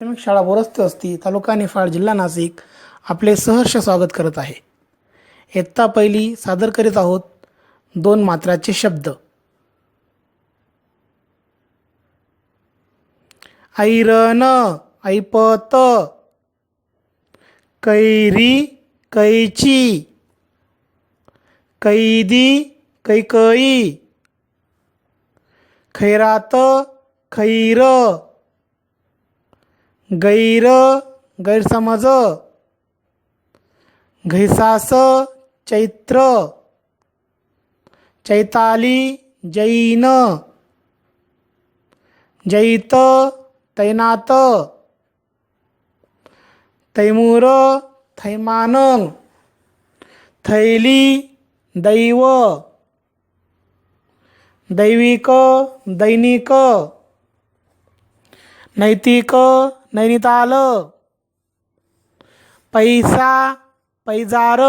प्राथमिक शाळा बोरस्ते असती तालुका निफाड जिल्हा नाशिक आपले सहर्ष स्वागत करत आहे. इयत्ता पहिली सादर करीत आहोत दोन मात्राचे शब्द. ऐरन ऐपत कैरी कैची कैदी कैकई खैरात खैर गैर गैरसमज घैसास चैत्र चैताली जैन जैत तैनात तैमूर थैमान थैली दैव दैविक दैनिक नैतिक नैनिताल पैसा पैजार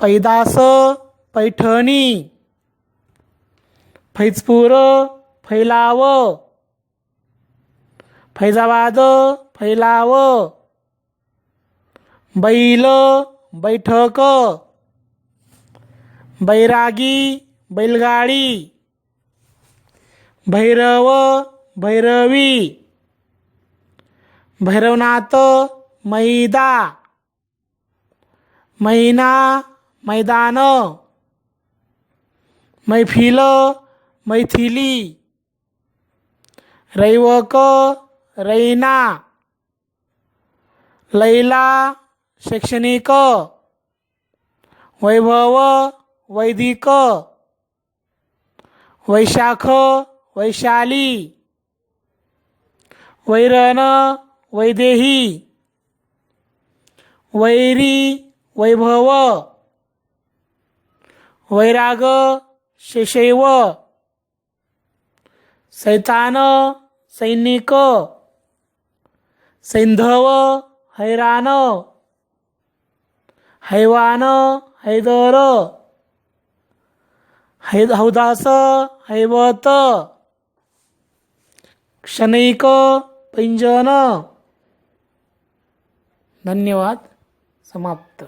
पैदास पैठणी फैजपूर फैलाव फैजाबाद फैलाव बैल बैठक बैरागी बैलगाडी भैरव भैरवी भैरवनाथ मैदा मैना मैदान मैफिल मैथिली रैवक रैना लैला शैक्षणिक वैभव वैदिक वैशाख वैशाली वैरण वैदेही वैरी वैभव वैराग शेषैव सैतान सैनिक सैंधव हैराण हैवान हैदर हौदास हैवत क्षणिक पैंजन। धन्यवाद. समाप्त.